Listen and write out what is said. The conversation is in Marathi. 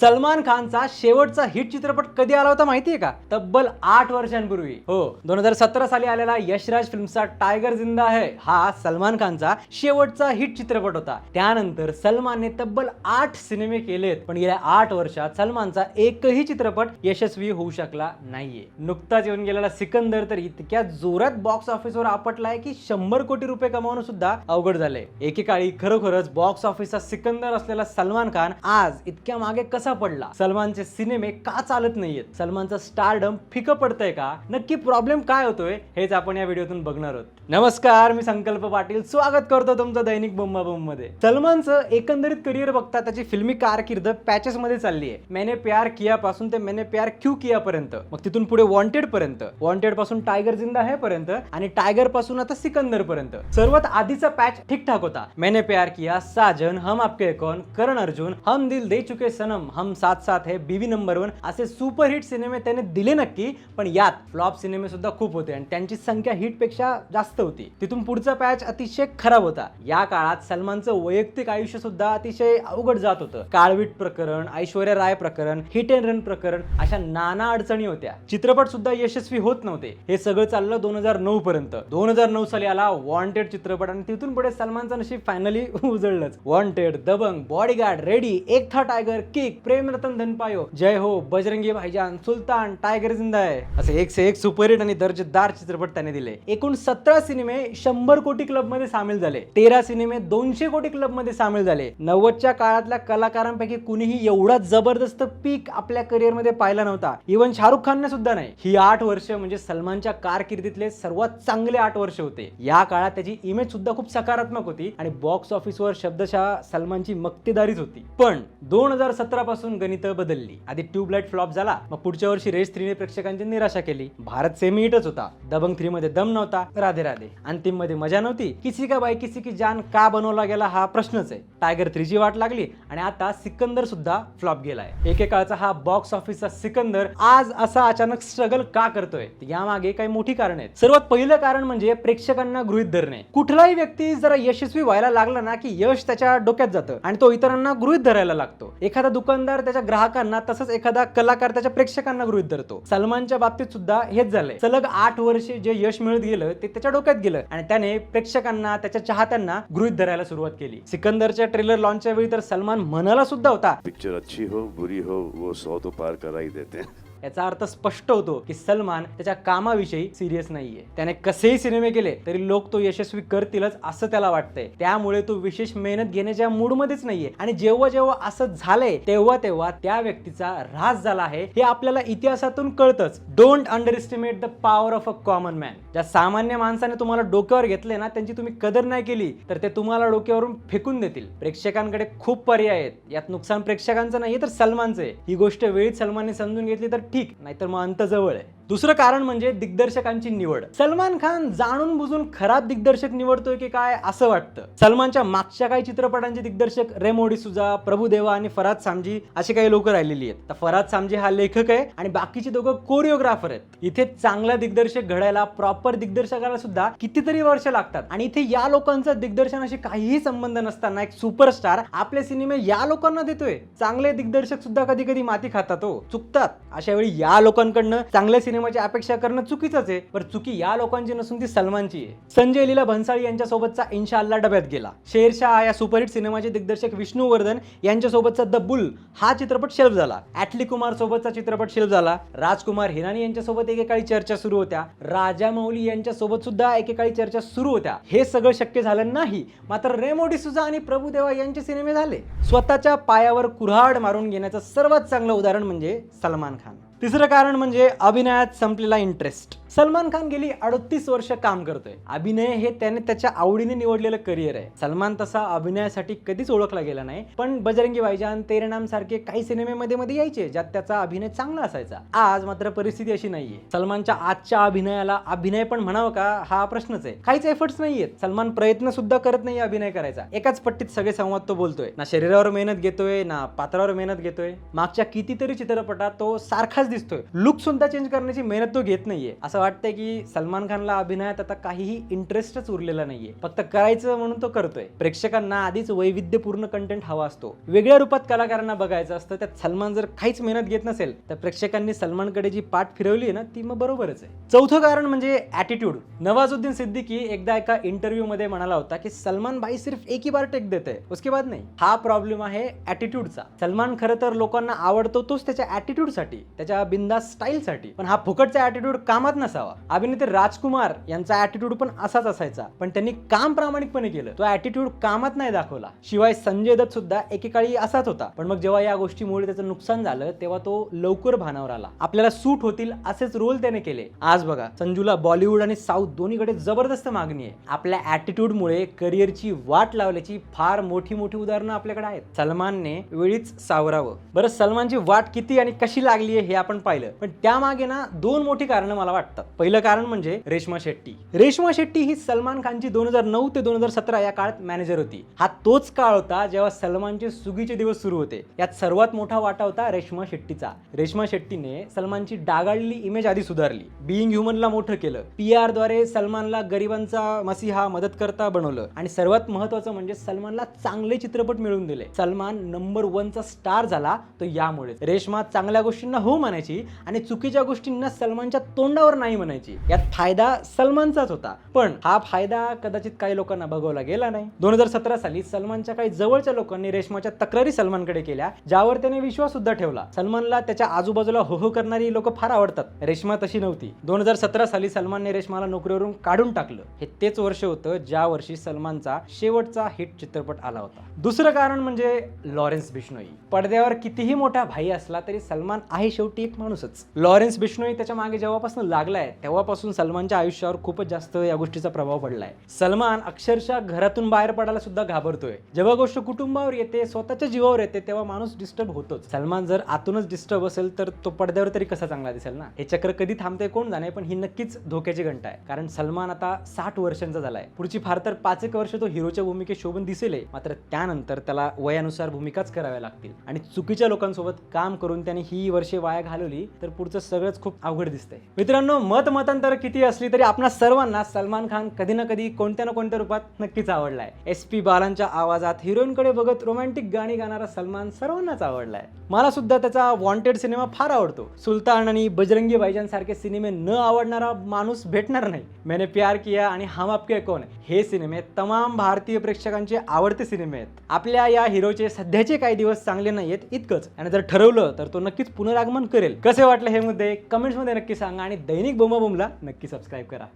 सलमान खानचा शेवटचा हिट चित्रपट कधी आला होता माहितीये का? तब्बल आठ वर्षांपूर्वी. हो दोन हजार सतरा साली आलेला यशराज फिल्मचा टायगर जिंदा आहे हा सलमान खानचा शेवटचा हिट चित्रपट होता. त्यानंतर सलमानने तब्बल आठ सिनेमे केलेत पण गेल्या आठ वर्षात सलमानचा एकही चित्रपट यशस्वी होऊ शकला नाहीये. नुकताच येऊन गेलेला सिकंदर तर इतक्या जोरात बॉक्स ऑफिसवर आपटलाय की शंभर कोटी रुपये कमावणं सुद्धा अवघड झालंय. एकेकाळी खरोखरच बॉक्स ऑफिसचा सिकंदर असलेला सलमान खान आज इतक्या मागे कसं पडला? सलमानचे सिनेमे का चालत नाहीयेत? सलमानचं स्टारडम फिकं पडतंय का? नक्की प्रॉब्लेम काय होतोय? हेच आपण या व्हिडिओतून बघणार आहोत. नमस्कार मी संकल्प पाटील. स्वागत करतो तुमचं दैनिक बुम्मा बुममध्ये सलमानचं एकंदरीत करिअर बघता त्याची फिल्मी कारकीर्द पॅचेस मध्ये चालली आहे मैंने प्यार किया पासून ते मेने प्यार क्यू किया पर्यंत मग तिथून पुढे वॉन्टेड पर्यंत. वॉन्टेडपासून टायगर जिंदा है पर्यंत आणि टायगरपासून आता सिकंदर पर्यंत. सर्वात आधीचा पॅच ठीकठाक होता. मेने प्यार किया साजन हम आपके कौन? करण अर्जुन हम दिल दे चुके सनम. हम साथ साथ है बीवी नंबर वन असे सुपरहिट सिनेमे त्याने दिले नक्की पण यात फ्लॉप सिनेमे सुद्धा खूप होते आणि त्यांची संख्या हिटपेक्षा जास्त होती. तिथून पुढचा पॅच अतिशय खराब होता. या काळात सलमानचं वैयक्तिक आयुष्य सुद्धा अतिशय अवघड जात होतं. काळवीट प्रकरण ऐश्वर्या राय प्रकरण हिट अँड रन प्रकरण अशा नाना अडचणी होत्या. चित्रपट सुद्धा यशस्वी होत नव्हते. हे सगळं चाललं दोन हजार नऊ पर्यंत. दोन हजार नऊ साली आला वॉन्टेड चित्रपट आणि तिथून पुढे सलमानचं नशीब finally उजळलंच. Wanted Dabangg Bodyguard Ready Ek Tha Tiger Kick Prem Ratan Dhan Payo. Jai Ho Bajrangi Bhaijaan सुलतान टायगर जिंदा आहे. असे एक से एक सुपरहिट आणि दर्जेदार चित्रपट त्याने दिले. एकूण सतरा सिनेमे शंभर कोटी क्लबमध्ये सामील झाले. तेरा सिनेमे दोनशे कोटी क्लबमध्ये सामील झाले. नव्वदच्या काळातल्या कलाकारांपैकी कुणीही एवढा जबरदस्त पीक आपल्या करिअरमध्ये पाहिला नव्हता. इव्हन शाहरुख खानने सुद्धा नाही. ही आठ वर्ष म्हणजे सलमानच्या कारकिर्दीतले सर्वात चांगले आठ वर्ष होते. या काळात त्याची इमेज सुद्धा खूप सकारात्मक होती आणि बॉक्स ऑफिसवर शब्दशः सलमानची मक्तेदारीच होती. पण दोन हजार सतरा तेव्हापासून गणित बदलली. आधी ट्यूबलाइट फ्लॉप झाला मग पुढच्या वर्षी रेस थ्रीने प्रेक्षकांची निराशा केली. भारत सेमी हिटच होता. दबंग थ्री मध्ये दम नव्हता. राधे राधे. अंतिममध्ये मजा नव्हती. किसी का बाई किसी की जान का बनवला गेला हा प्रश्नच आहे. टायगर थ्रीची वाट लागली आणि आता सिकंदर सुद्धा फ्लॉप गेलाय. एकेकाळचा हा बॉक्स ऑफिसचा सिकंदर आज असा अचानक स्ट्रगल का करतोय? यामागे काही मोठी कारण आहेत. सर्वात पहिलं कारण म्हणजे प्रेक्षकांना गृहित धरणे. कुठलाही व्यक्ती जरा यशस्वी व्हायला लागला ना की यश त्याच्या डोक्यात जातं आणि तो इतरांना गृहित धरायला लागतो. एखादा दुकान दुकानदार त्याच्या ग्राहकांना तसंच एखादा कलाकार त्याच्या प्रेक्षकांना गृहित धरतो. सलमानच्या बाबतीत सुद्धा हेच झालंय. सलग आठ वर्षे जे यश मिळत गेलं ते त्याच्या डोक्यात गेलं आणि त्याने प्रेक्षकांना त्याच्या चाहत्यांना गृहित धरायला सुरुवात केली. सिकंदरच्या ट्रेलर लॉन्चच्या वेळी तर सलमान म्हणाला सुद्धा होता. पिक्चर अच्छी हो बुरी हो वो सौ तो पार करा देते याचा अर्थ स्पष्ट होतो की सलमान त्याच्या कामाविषयी सिरियस नाहीये. त्याने कसेही सिनेमे केले तरी लोक तो यशस्वी करतीलच असं त्याला वाटतंय. त्यामुळे तो विशेष मेहनत घेण्याच्या मूडमध्येच नाहीये. आणि जेव्हा जेव्हा असं झालंय तेव्हा तेव्हा त्या व्यक्तीचा ऱ्हास झाला आहे हे आपल्याला इतिहासातून कळतच. Don't underestimate the power of a common man ज्या सामान्य माणसाने तुम्हाला डोक्यावर घेतले ना त्यांची तुम्ही कदर नाही केली तर ते तुम्हाला डोक्यावरून फेकून देतील. प्रेक्षकांकडे खूप पर्याय आहेत. यात नुकसान प्रेक्षकांचं नाही तर सलमानचं आहे. ही गोष्ट वेळीच सलमानने समजून घेतली तर ठीक नाहीतर मग अंत जवळ आहे. दुसरं कारण म्हणजे दिग्दर्शकांची निवड. सलमान खान जाणून बुजून खराब दिग्दर्शक निवडतोय की काय असं वाटतं? सलमानच्या मागच्या काही चित्रपटांचे दिग्दर्शक रेमो डिसुजा प्रभुदेवा आणि फराद सामजी असे काही लोक राहिलेली आहेत. तर फराद सामजी हा लेखक आहे आणि बाकीचे दोघं कोरिओग्राफर आहेत. इथे चांगला दिग्दर्शक घडायला प्रॉपर दिग्दर्शकाला सुद्धा कितीतरी वर्ष लागतात. आणि इथे या लोकांचा दिग्दर्शनाशी काहीही संबंध नसताना एक सुपरस्टार आपले सिनेमे या लोकांना देतोय. चांगले दिग्दर्शक सुद्धा कधी कधी माती खातात हो. चुकतात. अशा वेळी या लोकांकडनं चांगल्या सिनेमाची अपेक्षा करणं चुकीचंच आहे. पण चुकी या लोकांची नसून ती सलमानची आहे. संजय लीला भन्साळी यांच्यासोबतचा इन्शाअल्ला डब्यात गेला. शेरशाह या सुपरहिट सिनेमाचे दिग्दर्शक विष्णू वर्धन यांच्यासोबतचा द बुल हा चित्रपट शेल्फ झाला. ॲटली कुमार सोबतचा चित्रपट शेल्फ झाला. राजकुमार हिरानी यांच्यासोबत एकेकाळी चर्चा सुरू होत्या. राजा मौली यांच्यासोबत सुद्धा एकेकाळी चर्चा सुरू होत्या. हे सगळं शक्य झालं नाही. मात्र रेमो डिसुजा आणि प्रभुदेवा यांचे सिनेमे झाले. स्वतःच्या पायावर कुऱ्हाड मारून घेण्याचं सर्वात चांगलं उदाहरण म्हणजे सलमान खान. तिसरं कारण म्हणजे अभिनयात संपलेला इंटरेस्ट सलमान खान गेली अडतीस वर्ष काम करतोय. अभिनय हे त्याने त्याच्या आवडीने निवडलेलं करिअर आहे. सलमान तसा अभिनयासाठी कधीच ओळखला गेला नाही पण बजरंगी भाईजान तेरे नाम सारखे काही सिनेमे मध्ये मध्ये यायचे ज्यात त्याचा अभिनय चांगला असायचा. आज मात्र परिस्थिती अशी नाहीये. सलमानच्या आजच्या अभिनयाला अभिनय पण म्हणावं का हा प्रश्नच आहे. काहीच एफर्ट्स नाहीयेत. सलमान प्रयत्न सुद्धा करत नाही अभिनय करायचा. एकाच पट्टीत सगळे संवाद तो बोलतोय. ना शरीरावर मेहनत घेतोय ना पात्रावर मेहनत घेतोय. मागच्या कितीतरी चित्रपटात तो सारखाच दिसतोय. लुक सुद्धा चेंज करण्याची मेहनत तो घेत नाहीये. असं असं वाटतंय की सलमान खानला अभिनयात आता काहीही इंटरेस्टच उरलेला नाहीये. फक्त करायचं म्हणून तो करतोय. प्रेक्षकांना आधीच वैविध्यपूर्ण कंटेंट हवा असतो. वेगळ्या रूपात कलाकारांना बघायचं असतं त्यात सलमान जर काहीच मेहनत घेत नसेल तर प्रेक्षकांनी सलमानकडे जी पाठ फिरवली ना ती मग बरोबरच आहे. चौथं कारण म्हणजे ॲटिट्यूड नवाजुद्दीन सिद्दीकी एकदा एका इंटरव्ह्यू मध्ये म्हणाला होता की सलमान भाई सिर्फ एक ही बार टेक देते उसके बाद नाही. हा प्रॉब्लेम आहे ॲटिट्यूडचा सलमान खरं तर लोकांना आवडतो तोच त्याच्या ॲटिट्यूडसाठी त्याच्या बिंदास स्टाईलसाठी पण हा फुकटचा ॲटिट्यूड कामात नसावा. अभिनेते राजकुमार यांचा ॲटिट्यूड पण असाच असायचा. पण त्यांनी काम प्रामाणिकपणे केलं. तो ॲटिट्यूड कामात नाही दाखवला. शिवाय संजय दत्त सुद्धा एकेकाळी असाच होता. पण मग जेव्हा या गोष्टीमुळे त्याचं नुकसान झालं तेव्हा तो लवकर भानावर आला. आपल्याला सूट होतील असेच रोल त्याने केले. आज बघा संजूला बॉलिवूड आणि साऊथ दोन्हीकडे जबरदस्त मागणी आहे. आपल्या ॲटिट्यूडमुळे करिअरची वाट लावल्याची फार मोठी मोठी उदाहरणं आपल्याकडे आहेत. सलमानने वेळीच सावरावं. बरं सलमानची वाट किती आणि कशी लागली आहे हे आपण पाहिलं. पण त्यामागे ना दोन मोठी कारणं मला वाटतात पहिलं कारण म्हणजे रेश्मा शेट्टी. रेश्मा शेट्टी ही सलमान खानची दोन हजार नऊ ते दोन हजार सतरा या काळात मॅनेजर होती. हा तोच काळ होता जेव्हा सलमानचे सुगीचे दिवस सुरू होते. यात सर्वात मोठा वाटा होता रेश्मा शेट्टीचा. रेश्मा शेट्टीने सलमानची डागाळलेली इमेज आधी सुधारली. बिईंग ह्युमनला मोठं केलं. पी आरद्वारे सलमानला गरिबांचा मसीहा मदत करता बनवलं. आणि सर्वात महत्वाचं म्हणजे सलमानला चांगले चित्रपट मिळवून दिले. सलमान नंबर वनचा स्टार झाला तो यामुळे रेश्मा चांगल्या गोष्टींना हो मानायची आणि चुकीच्या गोष्टींना सलमानच्या तोंडावर नाही नाही म्हणायची. यात फायदा सलमानचाच होता. पण हा फायदा कदाचित काही लोकांना बघवला गेला नाही. दोन हजार सतरा साली सलमानच्या काही जवळच्या लोकांनी रेश्माच्या तक्रारी सलमानकडे केल्या ज्यावर त्याने विश्वास सुद्धा ठेवला. सलमानला त्याच्या आजूबाजूला हो हो करणारी लोक फार आवडतात. रेश्मा तशी नव्हती. दोन हजार सतरा साली सलमानने रेश्माला नोकरीवरून काढून टाकलं. हे तेच वर्ष होतं ज्या वर्षी सलमानचा शेवटचा हिट चित्रपट आला होता. दुसरं कारण म्हणजे लॉरेन्स बिश्नोई. पडद्यावर कितीही मोठा भाई असला तरी सलमान आहे शेवटी एक माणूसच. लॉरेन्स बिश्नोई त्याच्यामागे जेव्हापासून लागला आहे तेव्हापासून सलमानच्या आयुष्यावर खूपच जास्त या गोष्टीचा प्रभाव पडलाय. सलमान अक्षरशः घरातून बाहेर पडायला सुद्धा घाबरतोय. जेव्हा गोष्ट कुटुंबावर येते स्वतःच्या जीवावर येते तेव्हा माणूस डिस्टर्ब होतोच. सलमान जर आतूनच डिस्टर्ब असेल तर तो पडद्यावर तरी कसा चांगला दिसेल ना? हे चक्र कधी थांबते कोण जाणे पण ही नक्कीच धोक्याची घंटा आहे. कारण सलमान आता साठ वर्षांचा झालाय. पुढची फार तर पाच एक वर्ष तो हिरोच्या भूमिकेत शोभून दिसेल मात्र त्यानंतर त्याला वयानुसार भूमिकाच कराव्या लागतील. आणि चुकीच्या लोकांसोबत काम करून त्याने ही वर्षे वाया घालवली तर पुढचं सगळंच खूप अवघड दिसतंय. मित्रांनो मत मतांतर किती असली तरी आपणा सर्वांना सलमान खान कधी ना कधी कोणत्या ना कोणत्या रूपात नक्कीच आवडलाय. एस पी बालांच्या आवाजात हिरोईनकडे बघत रोमॅन्टिक गाणी गाणारा सलमान सर्वांनाच आवडलाय. मला सुद्धा त्याचा वॉन्टेड सिनेमा फार आवडतो. सुलतान आणि बजरंगी भाईजानसारखे सिनेमे न आवडणारा माणूस भेटणार नाही. मैंने प्यार किया आणि हम आपके कोण हे सिनेमे तमाम भारतीय प्रेक्षकांचे आवडते सिनेमे आहेत. आपल्या या हिरोचे सध्याचे काही दिवस चांगले नाहीयेत इतकंच. आणि जर ठरवलं तर तो नक्कीच पुनरागमन करेल. कसे वाटले हे मुद्दे? कमेंट्समध्ये नक्की सांगा आणि दैनिक बोंबाबोमला नक्की सबस्क्राईब करा.